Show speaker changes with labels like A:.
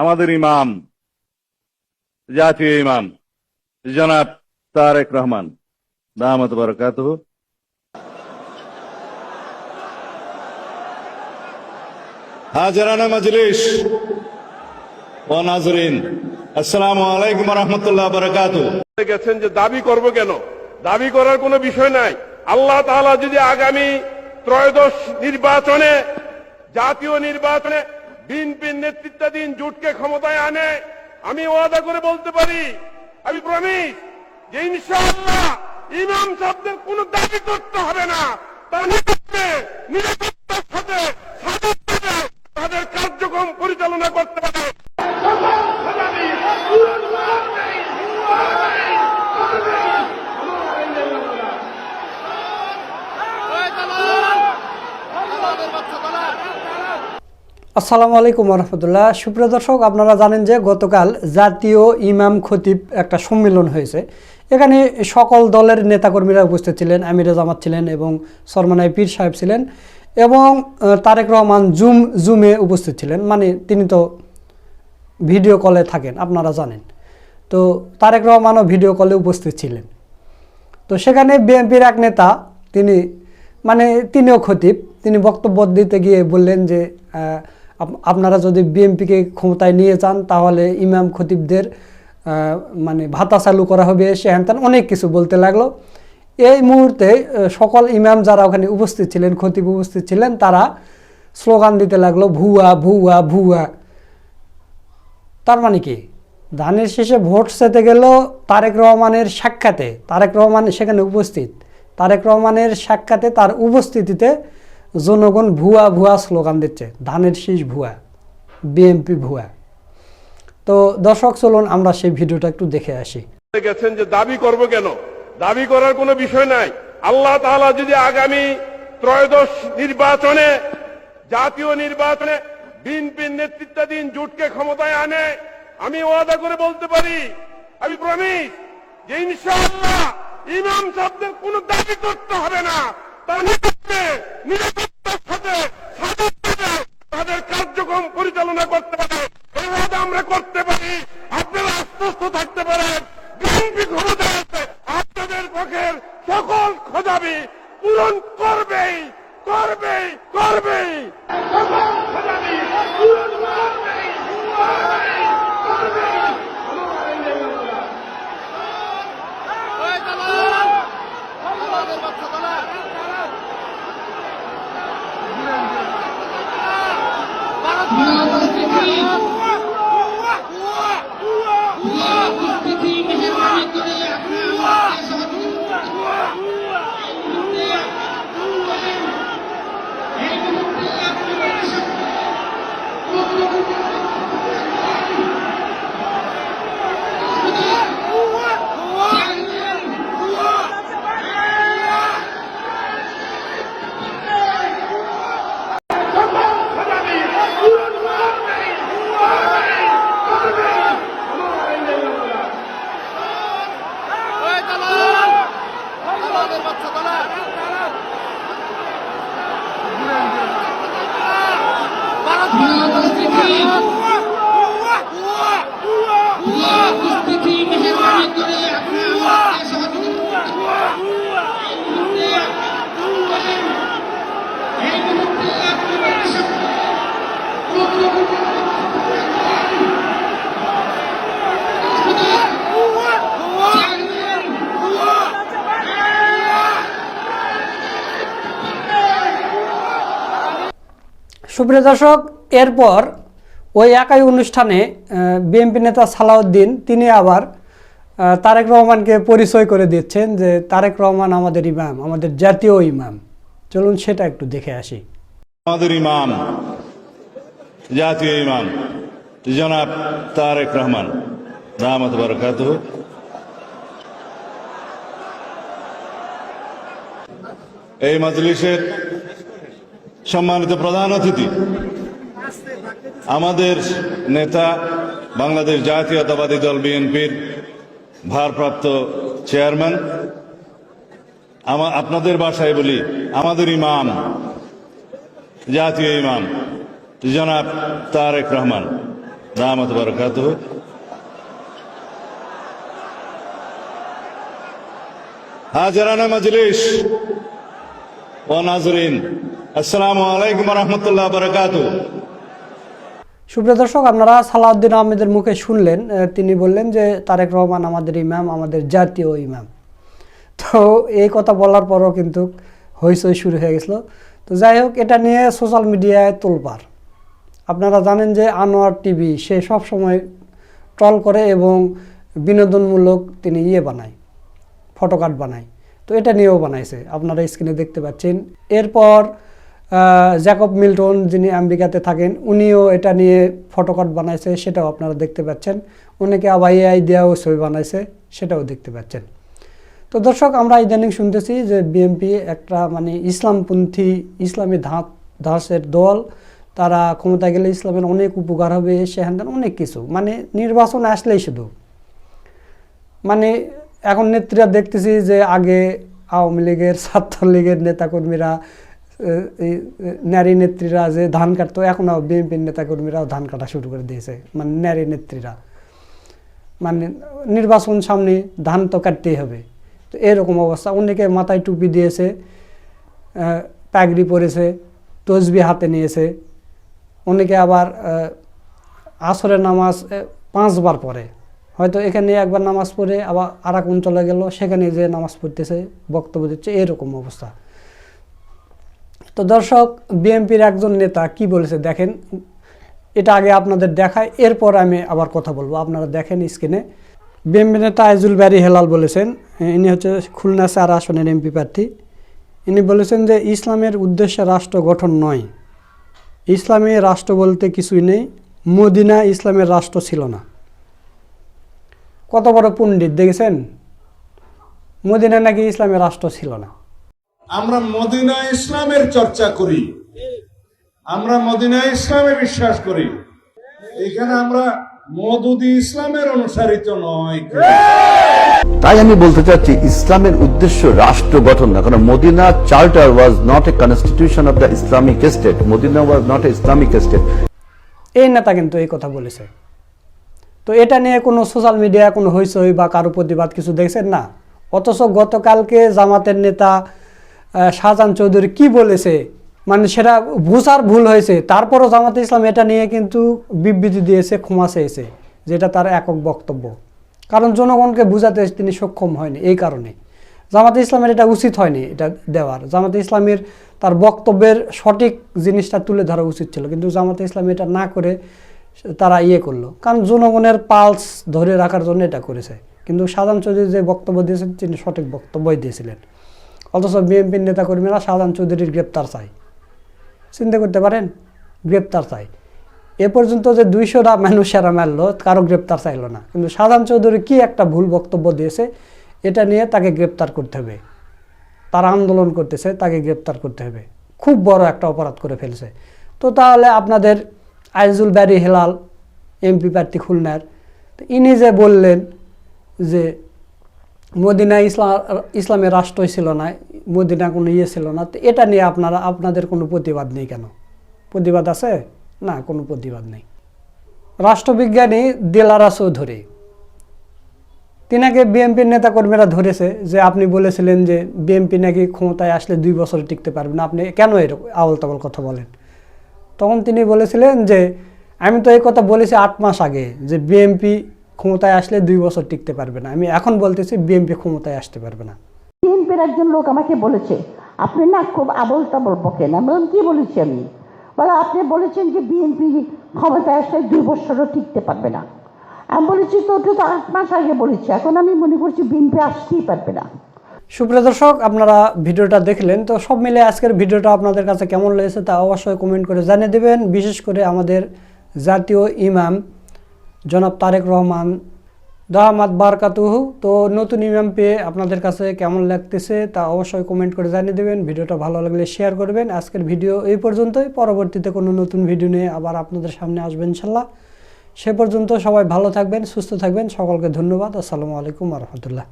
A: আমাদের ইমাম জাতীয় ইমাম জনাব তারেক রহমান। দামত বরকাত
B: হাজারানা মজলিস। ও নাজরিন আসসালামু আলাইকুম রহমতুল্লাহ বরকাত
C: গেছেন যে দাবি করব কেন? দাবি করার কোনো বিষয় নাই। আল্লাহ তাআলা যদি আগামী ত্রয়োদশ নির্বাচনে জাতীয় নির্বাচনে বিএনপির নেতৃত্বাধীন জোটকে ক্ষমতায় আনে আমি ওয়াদা করে বলতে পারি আমি প্রমিস যে ইমাম সাহেবদের কোনো দাবি করতে হবে না নিরাপত্তার সাথে তাদের কার্যক্রম পরিচালনা করতে পারে
D: আসসালামু আলাইকুম রহমতুল্লাহ সুপ্রিয় দর্শক, আপনারা জানেন যে গতকাল জাতীয় ইমাম খতিব একটা সম্মেলন হয়েছে। এখানে সকল দলের নেতাকর্মীরা উপস্থিত ছিলেন, আমিরে জামাত ছিলেন এবং সরমানাই পীর সাহেব ছিলেন এবং তারেক রহমান জুম, জুমে উপস্থিত ছিলেন। মানে তিনি তো ভিডিও কলে থাকেন, আপনারা জানেন। তো তারেক রহমানও ভিডিও কলে উপস্থিত ছিলেন। তো সেখানে বিএনপির এক নেতা, তিনি মানে তিনিও খতিব। তিনি বক্তব্য দিতে গিয়ে বললেন যে আপনারা যদি বিএনপিকে ক্ষমতায় নিয়ে যান, তাহলে ইমাম খতিবদের মানে ভাতা চালু করা হবে সে হ্যান অনেক কিছু বলতে লাগল। এই মুহূর্তে সকল ইমাম যারা ওখানে উপস্থিত ছিলেন, খতিব উপস্থিত ছিলেন, তারা স্লোগান দিতে লাগল, ভুয়া ভুয়া ভুয়া। তার মানে কি? ধানের শেষে ভোট সেতে গেল তারেক রহমানের সাক্ষাতে। তারেক রহমান সেখানে উপস্থিত। তারেক রহমানের সাক্ষাতে তার উপস্থিতিতে জনগণ ভুয়া ভুয়া স্লোগান দিচ্ছে। ধানের শীষ ভুয়া, বিএমপি ভুয়া। তো দর্শক, চলুন আমরা সেই ভিডিওটা একটু দেখে আসি।
C: গেছেন যে দাবি করব কেন? দাবি করার কোনো বিষয় নাই। আল্লাহ তাআলা যদি আগামী ত্রয়োদশ নির্বাচনে, জাতীয় নির্বাচনে বিএনপির নেতৃত্বাধীন জোটকে ক্ষমতায় আনে, আমি ওয়াদা করে বলতে পারি, আমি প্রমিস যে ইনশাআল্লাহ ইমাম সাহেবদের কোনো দাবি করতে হবে না। তার নিকটে নিরাপত্তার তাদের কার্যক্রম পরিচালনা করতে পারে আমরা করতে পারি। আপনারা আশ্বস্ত থাকতে পারেন বিএনপি ক্ষমতায় আছে আপনাদের পক্ষের সকল খোঁজাবি পূরণ করবেই করবেই করবেই সকল খোঁজাবি পূরণ করবেই করবেই করবেই
E: উপস্থিতি মেহরবানি করে আপনারা এই মুহূর্তে আপনাদের সামনে
C: খোঁজাবি পূরণ করবেই করবেই করবেই
E: উপস্থিতি মেহরবানি করে আপনারা সহযোগিতা এই মুহূর্তে এই মুহূর্তে আপনাদের সামনে
D: সুপ্রিয় দর্শক এরপর ওই একাই অনুষ্ঠানে বিএনপি নেতা সালাউদ্দিন, তিনি আবার তারেক রহমানকে পরিচয় করে দিচ্ছেন যে তারেক রহমান আমাদের ইমাম, আমাদের জাতীয় ইমাম। চলুন সেটা একটু দেখে আসি।
B: আমাদের ইমাম, জাতীয় ইমাম, জনাব তারেক রহমান। বরকাত এই মজলিসের সম্মানিত প্রধান অতিথি আমাদের নেতা বাংলাদেশ জাতীয়তাবাদী দল বিএনপির ভারপ্রাপ্ত চেয়ারম্যান। আপনাদের বাসায় বলি, আমাদের ইমাম, জাতীয় ইমাম, জনাব তারেক রহমান। রামত বরকাত হাজারানা মজলিস। ও নাজরিন। আসসালামু আলাইকুম রহমতুল্লাহ বরকাত
D: সুপ্রিয় দর্শক, আপনারা সালাউদ্দিন আহমেদের মুখে শুনলেন তিনি বললেন যে, তারেক রহমান আমাদের ইমাম, আমাদের জাতীয় ইমাম। তো এই কথা বলার পরও কিন্তু হইচই শুরু হয়ে গেছিল। তো যাই হোক, এটা নিয়ে সোশ্যাল মিডিয়ায় তোলপার আপনারা জানেন যে, আনোয়ার টিভি, সে সব সময় ট্রল করে এবং বিনোদনমূলক তিনি ইয়ে বানায়, ফটোকার্ড বানায়। তো এটা নিয়েও বানাইছে। আপনারা স্ক্রিনে দেখতে পাচ্ছেন। এরপর জ্যাকব মিল্টন যিনি আমেরিকাতে থাকেন, উনিও এটা নিয়ে ফটোকার্ড বানাইছে, সেটাও আপনারা দেখতে পাচ্ছেন। অনেকে আবার এআই দেওয়াও ছবি বানাইছে, সেটাও দেখতে পাচ্ছেন। তো দর্শক, আমরা ইদানিং শুনতেছি যে বিএনপি একটা মানে ইসলামপন্থী, ইসলামী ধাঁত ধাঁসের দল, তারা ক্ষমতায় গেলে ইসলামের অনেক উপকার হবে সেখান অনেক কিছু। মানে নির্বাচন আসলেই শুধু। মানে এখন নেত্রীরা দেখতেছি যে আগে আওয়ামী লীগের, ছাত্রলীগের নেতাকর্মীরা নারী নেত্রীরা যে ধান কাটতো এখনও বিএনপির নেতাকর্মীরাও ধান কাটা শুরু করে দিয়েছে। মানে নারী নেত্রীরা। মানে নির্বাচন সামনে ধান তো কাটতেই হবে। তো এরকম অবস্থা। অনেকে মাথায় টুপি দিয়েছে পাগড়ি পরেছে তসবি হাতে নিয়েছে। অনেকে আবার আসরের নামাজ পাঁচবার পড়ে। হয়তো এখানে একবার নামাজ পড়ে, আবার আর এক অঞ্চলে গেল, সেখানে যে নামাজ পড়তেছে, বক্তব্য দিচ্ছে, এরকম অবস্থা। তো দর্শক, বিএনপির একজন নেতা কি বলেছে দেখেন, এটা আগে আপনাদের দেখায় এরপর আমি আবার কথা বলব। আপনারা দেখেন স্ক্রিনে। বিএনপি নেতা আইজুল ব্যারি হেলাল বলেছেন, ইনি হচ্ছে খুলনা চার আসনের এমপি প্রার্থী। ইনি বলেছেন যে, ইসলামের উদ্দেশ্যে রাষ্ট্র গঠন নয়। ইসলামী রাষ্ট্র বলতে কিছুই নেই। মদিনা ইসলামের রাষ্ট্র ছিল না। কত বড় পণ্ডিত, দেখেছেন? মদিনা নাকি ইসলামের রাষ্ট্র ছিল না।
F: আমরা মদিনা ইসলামের চর্চা করি। আমরা মদিনা ইসলামে বিশ্বাস করি। এখানে আমরা মদুদি ইসলামের অনুসারিত নয়।
G: তাই আমি বলতে চাচ্ছি ইসলামের উদ্দেশ্য রাষ্ট্র গঠন না কারণ Medina charter was not a constitution of the Islamic state Medina was not a Islamic state
D: এই নেতা কিন্তু এই কথা বলেছে। তো এটা নিয়ে কোনো সোশ্যাল মিডিয়া কোনো হইচই বা কারও প্রতিবাদ কিছু দেখছেন না? অথচ গতকালকে জামাতের নেতা শাহজাহান চৌধুরী কি বলেছে? মানে সেটা বুঝার ভুল হয়েছে। তারপরও জামাতে ইসলাম এটা নিয়ে কিন্তু বিবৃতি দিয়েছে, ক্ষমা চেয়েছে, যেটা তার একক বক্তব্য। কারণ জনগণকে বুঝাতে তিনি সক্ষম হয়নি এই কারণে। জামাতে ইসলামের এটা উচিত হয়নি এটা দেওয়ার। জামাতে ইসলামের তার বক্তব্যের সঠিক জিনিসটা তুলে ধরা উচিত ছিল, কিন্তু জামাতে ইসলাম এটা না করে তারা ইয়ে করল। কারণ জনগণের পালস ধরে রাখার জন্য এটা করেছে। কিন্তু সাধারণ চৌধুরী যে বক্তব্য দিয়েছেন, তিনি সঠিক বক্তব্যই দিয়েছিলেন। অথচ বিএনপির নেতাকর্মীরা সাধারণ চৌধুরীর গ্রেপ্তার চায় চিন্তা করতে পারেন? গ্রেপ্তার চাই। এ পর্যন্ত যে দুইশোটা মানুষেরা মারলো, কারও গ্রেপ্তার চাইলো না। কিন্তু সাধারণ চৌধুরী কি একটা ভুল বক্তব্য দিয়েছে, এটা নিয়ে তাকে গ্রেপ্তার করতে হবে। তারা আন্দোলন করতেছে, তাকে গ্রেপ্তার করতে হবে। খুব বড় একটা অপরাধ করে ফেলছে। তো তাহলে আপনাদের আইজুল ব্যারি হেলাল, এমপি প্রার্থী খুলনার ইনি যে বললেন যে মদিনা ইসলাম ইসলামের রাষ্ট্রই ছিল না, মদিনা কোনো ইয়ে ছিল না, তো এটা নিয়ে আপনারা, আপনাদের কোনো প্রতিবাদ নেই কেন? প্রতিবাদ আছে? না, কোনো প্রতিবাদ নেই। রাষ্ট্রবিজ্ঞানী দিলারা চৌধুরী, তিনাকে বিএনপির নেতাকর্মীরা ধরেছে যে আপনি বলেছিলেন যে বিএনপি নাকি ক্ষমতায় আসলে দুই বছর টিকতে পারবে না। আপনি কেন এরকম আবল তাবল কথা বলেন? তখন তিনি বলেছিলেন যে, আমি তো এই কথা বলেছি আট মাস আগে যে বিএনপি ক্ষমতায় আসলে দুই বছর টিকতে পারবে না। আমি এখন বলতেছি বিএনপি ক্ষমতায় আসতে পারবে না।
H: বিএনপির একজন লোক আমাকে বলেছে আপনি না খুব আবল তাবল বকেন। আমি কি বলেছি আমি? বলে আপনি বলেছেন যে বিএনপি ক্ষমতায় আসলে দুই বছরও টিকতে পারবে না। আমি বলেছি তো ওটা তো আট মাস আগে বলেছি। এখন আমি মনে করছি বিএনপি আসতেই পারবে না।
D: সুপ্রিয় দর্শক আপনারা ভিডিওটা দেখলেন তো সব মিলে আজকের ভিডিওটা আপনাদের কাছে কেমন লেগেছে তা অবশ্যই কমেন্ট করে জানিয়ে দেবেন। বিশেষ করে আমাদের জাতীয় ইমাম জনাব তারেক রহমান দাহমাদ বারকাতুহু। তো নতুন ইমাম পেয়ে আপনাদের কাছে কেমন লাগতেছে তা অবশ্যই কমেন্ট করে জানিয়ে দেবেন। ভিডিওটা ভালো লাগলে শেয়ার করবেন। আজকের ভিডিও এই পর্যন্তই। পরবর্তীতে কোনো নতুন ভিডিও নিয়ে আবার আপনাদের সামনে আসবেন ইনশাল্লাহ। সে পর্যন্ত সবাই ভালো থাকবেন, সুস্থ থাকবেন। সকলকে ধন্যবাদ। আসসালামু আলাইকুম রহমতুল্লাহ।